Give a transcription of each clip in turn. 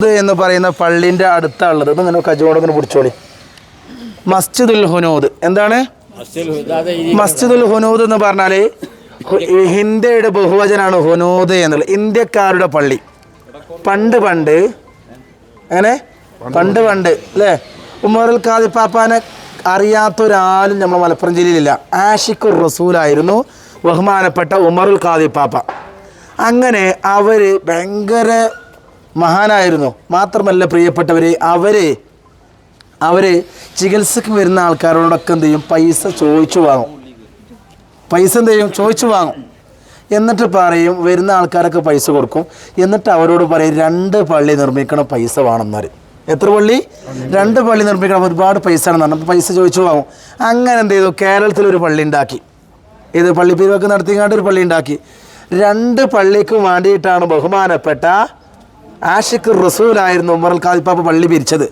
എന്ന് പറയുന്ന പള്ളിന്റെ അടുത്താണുള്ളത്. ഇത് ഇങ്ങനെ കജോടങ്ങനെ പിടിച്ചോളി. മസ്ജിദുൽ ഹുനൂദ്. എന്താണ്? മസ്ജിദുൽ ഹുനൂദ് എന്ന് ഈ ഹിന്ദയുടെ ബഹുവചനാണ് ഹുനൂദ് എന്നുള്ളത് ഇന്ത്യക്കാരുടെ പള്ളി. പണ്ട് പണ്ട്. അങ്ങനെ പണ്ട് പണ്ട്. അല്ലേ? ഉമറുൽ ഖാദി പാപ്പാനെ അറിയാത്ത ഒരാളും നമ്മൾ മലപ്പുറം ജില്ലയിലില്ല. ആഷിഖുർ റസൂലായിരുന്നു ബഹുമാനപ്പെട്ട ഉമറുൽ ഖാദി പാപ്പ. അങ്ങനെ അവർ ഭയങ്കര മഹാനായിരുന്നു. മാത്രമല്ല പ്രിയപ്പെട്ടവരെ അവരെ അവർ ചികിത്സയ്ക്ക് വരുന്ന ആൾക്കാരോടൊക്കെ എന്ത് ചെയ്യും? പൈസ ചോദിച്ചു വാങ്ങും. പൈസ എന്ത് ചെയ്യും? ചോദിച്ചു വാങ്ങും. എന്നിട്ട് പറയും വരുന്ന ആൾക്കാരൊക്കെ പൈസ കൊടുക്കും. എന്നിട്ട് അവരോട് പറയും രണ്ട് പള്ളി നിർമ്മിക്കണം പൈസ വേണമെന്നാര് എത്ര പള്ളി? രണ്ട് പള്ളി നിർമ്മിക്കണം ഒരുപാട് പൈസ ആണെന്ന് പറഞ്ഞു. പൈസ ചോദിച്ചു വാങ്ങും. അങ്ങനെ എന്ത് ചെയ്തു? കേരളത്തിൽ ഒരു പള്ളി ഉണ്ടാക്കി. ഇത് പള്ളി? പിരിവൊക്കെ നടത്തിങ്ങാണ്ട് ഒരു പള്ളി ഉണ്ടാക്കി. രണ്ട് പള്ളിക്കും വേണ്ടിയിട്ടാണ് ബഹുമാനപ്പെട്ട ആഷിഖ് റസൂലായിരുന്നു ഉമറുൽ കാൽപ്പാപ്പ പള്ളി പിരിച്ചത്.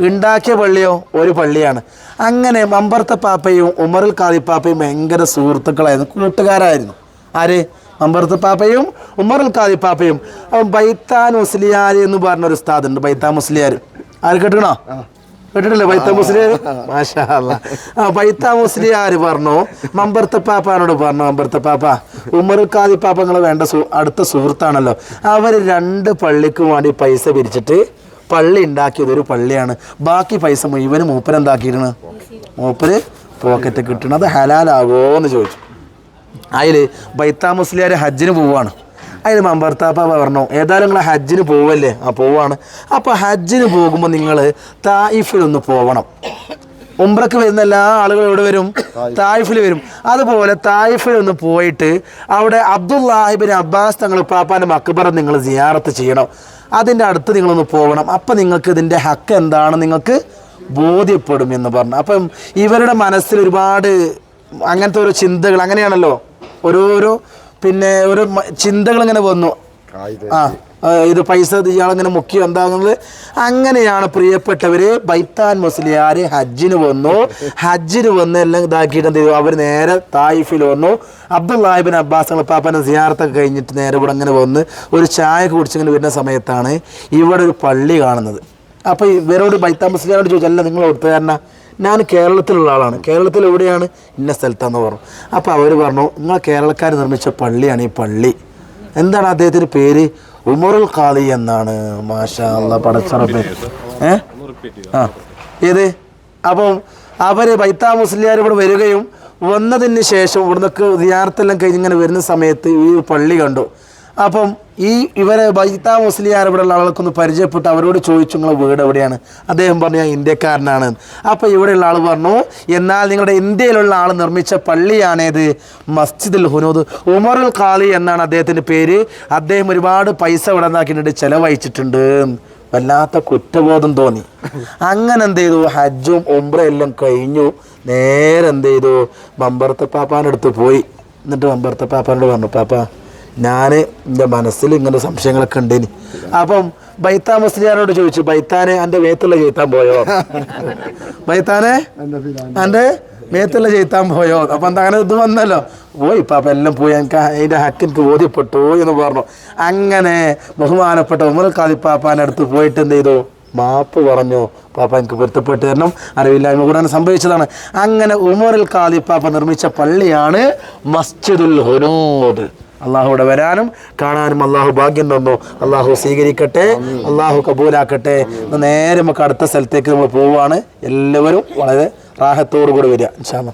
ഉണ്ടാക്കിയ പള്ളിയോ ഒരു പള്ളിയാണ്. അങ്ങനെ മമ്പർത്ത പാപ്പയും ഉമർ ഖാദിപ്പാപ്പയും ഭയങ്കര സുഹൃത്തുക്കളായിരുന്നു. കൂട്ടുകാരായിരുന്നു. ആര്? മമ്പർത്ത പാപ്പയും ഉമറുൽ ഖാദിപ്പാപ്പയും അപ്പം ബൈത്താൻ മുസ്ലിയാർ എന്ന് പറഞ്ഞ ഒരു ഉസ്താദുണ്ട് ബൈത്താൻ മുസ്ലിയാർ ആര് കേട്ടിക്കണോ കേട്ടിട്ടില്ലേ? ബൈത്ത മുസ്ലിയാർ മാഷാ. ആ ബൈത്ത മുസ്ലിയാർ പറഞ്ഞു? മമ്പർത്ത പാപ്പാനോട് പറഞ്ഞു? മമ്പർത്ത പാപ്പ ഉമർ ഖാദി പാപ്പങ്ങൾ വേണ്ട സു അടുത്ത സുഹൃത്താണല്ലോ. അവർ രണ്ട് പള്ളിക്ക് വേണ്ടി പൈസ പിരിച്ചിട്ട് പള്ളി ഉണ്ടാക്കിയത് ഒരു പള്ളിയാണ്. ബാക്കി പൈസ മുഴുവൻ മൂപ്പര് എന്താക്കിയിരുന്നു മൂപ്പര് പോക്കറ്റ് കിട്ടണത് ഹലാലാവോ എന്ന് ചോദിച്ചു. അതിൽ ബൈത്താ മുസ്ലിയാർ ഹജ്ജിന് പോവാണ്. അതിൽ മമ്പർത്താപ്പ പറഞ്ഞു ഏതായാലും നിങ്ങൾ ഹജ്ജിന് പോവല്ലേ? ആ പോവാണ്. അപ്പോൾ ഹജ്ജിന് പോകുമ്പോൾ നിങ്ങൾ തായിഫിൽ ഒന്ന് പോവണം. ഉംറക്ക് വരുന്ന എല്ലാ ആളുകളും എവിടെ വരും? തായിഫിൽ വരും. അതുപോലെ തായിഫിൽ ഒന്ന് പോയിട്ട് അവിടെ അബ്ദുല്ലാഹിബിൻ അബ്ബാസ് തങ്ങൾ പാപ്പാന്റെ മക്ബറ നിങ്ങൾ സിയാറത്ത് ചെയ്യണം. അതിന്റെ അടുത്ത് നിങ്ങളൊന്ന് പോകണം അപ്പം നിങ്ങൾക്ക് ഇതിന്റെ ഹക്ക് എന്താണ്? നിങ്ങൾക്ക് ബോധ്യപ്പെടും എന്ന് പറഞ്ഞു. അപ്പം ഇവരുടെ മനസ്സിൽ ഒരുപാട് അങ്ങനത്തെ ഓരോ ചിന്തകൾ അങ്ങനെയാണല്ലോ. ഓരോരോ പിന്നെ ഒരു ചിന്തകൾ ഇങ്ങനെ വന്നു. ആ ഇത് പൈസ ഇയാളിങ്ങനെ മുഖ്യം എന്താകുന്നത്? അങ്ങനെയാണ് പ്രിയപ്പെട്ടവര് ബൈത്താൻ മുസ്ലിയാർ ഹജ്ജിന് വന്നു. ഹജ്ജിന് വന്ന് എല്ലാം ഇതാക്കിയിട്ട് എന്ത് ചെയ്തു? അവർ നേരെ തായിഫിൽ വന്നു. അബ്ദുല്ലാഹിബിൻ അബ്ബാസ് പാപ്പനെ സിയാർത്തൊക്കെ കഴിഞ്ഞിട്ട് നേരെ ഇവിടെ അങ്ങനെ വന്ന് ഒരു ചായ കുടിച്ചിങ്ങനെ വരുന്ന സമയത്താണ് ഇവിടെ ഒരു പള്ളി കാണുന്നത്. അപ്പോൾ ഇവരോട് ബൈത്താൻ മുസ്ലിയാരോട് ചോദിച്ചല്ല നിങ്ങൾ ഒത്തുകാരനാ ഞാൻ കേരളത്തിലുള്ള ആളാണ്. കേരളത്തിൽ എവിടെയാണ്? ഇന്ന സ്ഥലത്താന്ന് പറഞ്ഞു. അപ്പോൾ അവർ പറഞ്ഞു നിങ്ങൾ കേരളക്കാർ നിർമ്മിച്ച പള്ളിയാണ് ഈ പള്ളി. എന്താണ് അദ്ദേഹത്തിന്റെ പേര്? ഉമറുൽ ഖാലി എന്നാണ്. മാഷാ പടച്ചറപ്പ് ഏ? ആ. ഏത്? അപ്പം അവർ ബൈത്താ മുസ്ലിയാർ ഇവിടെ വരികയും വന്നതിന് ശേഷം ഇവിടുന്നൊക്കെ വിദ്യാർത്ഥെല്ലാം കഴിഞ്ഞ് ഇങ്ങനെ വരുന്ന സമയത്ത് ഈ പള്ളി കണ്ടു. അപ്പം ഈ ഇവരെ ബൈത്താ മുസ്ലിയാർ ഇവിടെയുള്ള ആളുകൾക്കൊന്ന് പരിചയപ്പെട്ട് അവരോട് ചോദിച്ചു നിങ്ങളെ വീട് എവിടെയാണ്? അദ്ദേഹം പറഞ്ഞു ഞാൻ ഇന്ത്യക്കാരനാണ്. അപ്പോൾ ഇവിടെയുള്ള ആൾ പറഞ്ഞു എന്നാൽ നിങ്ങളുടെ ഇന്ത്യയിലുള്ള ആൾ നിർമ്മിച്ച പള്ളിയാണേത് മസ്ജിദുൽ ഹുനൂദ്. ഉമറുൽ ഖാലി എന്നാണ് അദ്ദേഹത്തിന്റെ പേര്. അദ്ദേഹം ഒരുപാട് പൈസ ഇവിടെ നിന്നാക്കിയിട്ടുണ്ട് ചിലവഴിച്ചിട്ടുണ്ട്. വല്ലാത്ത കുറ്റബോധം തോന്നി. അങ്ങനെ എന്ത് ചെയ്തു? ഹജ്ജും എല്ലാം കഴിഞ്ഞു. നേരെ എന്ത് ചെയ്തു? ബമ്പർത്ത പാപ്പാന്റെ അടുത്ത് പോയി. എന്നിട്ട് ബമ്പർത്ത പാപ്പാനോട് പറഞ്ഞു പാപ്പ ഞാൻ എന്റെ മനസ്സിൽ ഇങ്ങനെ സംശയങ്ങളൊക്കെ ഉണ്ടേന്. അപ്പം ബൈത്താ മുസ്ലിയാനോട് ചോദിച്ചു ബൈത്താനെ എന്റെ മേത്തുള്ള ചെയ്ത്താൻ പോയോ? ബൈത്താനെ എന്റെ മേത്തുള്ള ചെയ്ത്താൻ പോയോ? അപ്പം എന്താ അങ്ങനെ ഇത് വന്നല്ലോ. പോയി ഇപ്പം അപ്പം എല്ലാം പോയി. എനിക്ക് അതിന്റെ ഹക്ക് ബോധ്യപ്പെട്ടു എന്ന് പറഞ്ഞു. അങ്ങനെ ബഹുമാനപ്പെട്ട ഉമർ കാദിപ്പാപ്പാന്റെ അടുത്ത് പോയിട്ട് എന്ത് ചെയ്തു? മാപ്പ് പറഞ്ഞു. പാപ്പ എനിക്ക് പൊരുത്തപ്പെട്ട് തരണം. അറിവില്ലായ്മ കൂടാണ് സംഭവിച്ചതാണ്. അങ്ങനെ ഉമറിൽ കാദിപ്പാപ്പ നിർമ്മിച്ച പള്ളിയാണ് മസ്ജിദുൽ ഹുനൂദ്. അള്ളാഹുവിടെ വരാനും കാണാനും അള്ളാഹു ഭാഗ്യം തന്നു. അള്ളാഹു സ്വീകരിക്കട്ടെ അള്ളാഹു കബൂലാക്കട്ടെ. നേരെ നമുക്ക് അടുത്ത സ്ഥലത്തേക്ക് നമ്മൾ പോവുകയാണ്. എല്ലാവരും വളരെ റാഹത്തോടു കൂടി വരിക ഇൻഷാല്ലാ